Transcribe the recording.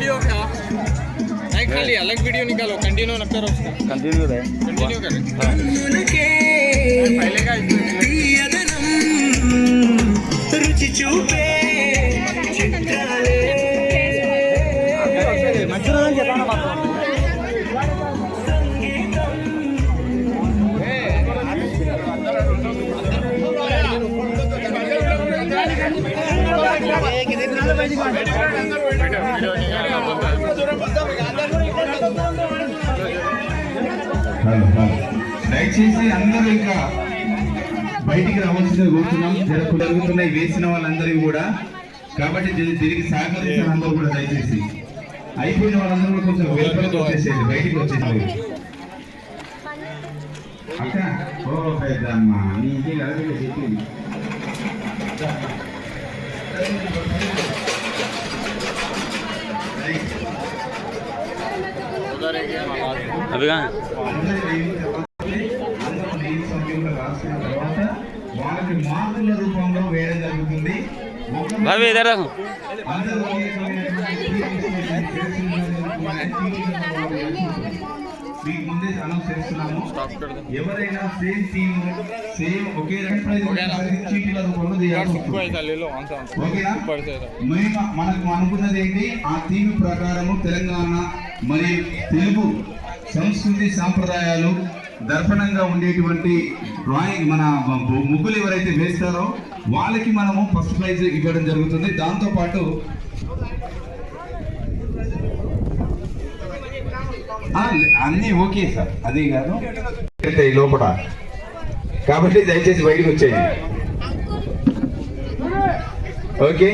Video का नहीं खाली अलग वीडियो निकालो कंटिन्यू न करो उसका कंटिन्यू रहे कंटिन्यू करें हाँ पहले का इसमें- తీయదనం రుచి చూపే చిత్రాలే హలో, హలో. దయచేసి అందరూ ఇంకా బయటికి రావాల్సిందిగా కోరుతున్నాం. జరుగు- జరుగుతున్నాయి వేసిన వాళ్ళందరికీ కూడా. కాబట్టి తిరిగి సహకరించిన అందరూ కూడా దయచేసి. అయిపోయిన వాళ్ళందరూ కూడా కొంచెం వెలుపలకు వచ్చేసేది బయటికి వచ్చేసేది అక్క ఓ పెద్దమ్మ నీకే అడగలేదు చెప్పింది. అవిగా మనకు అనుకున్నది ఏంటి? ఆ టీమ్ ప్రకారము తెలంగాణ మరి తెలుగు సంస్కృతి సాంప్రదాయాలు దర్పణంగా ఉండేటువంటి డ్రాయింగ్ మన ముగ్గులు ఎవరైతే వేస్తారో వాళ్ళకి మనము ఫస్ట్ ప్రైజ్ ఇవ్వడం జరుగుతుంది. దాంతో పాటు అన్నీ ఓకే సార్. అదే కాదు. ఈ లోపల? కాబట్టి దయచేసి బయటకు వచ్చేది ఓకే?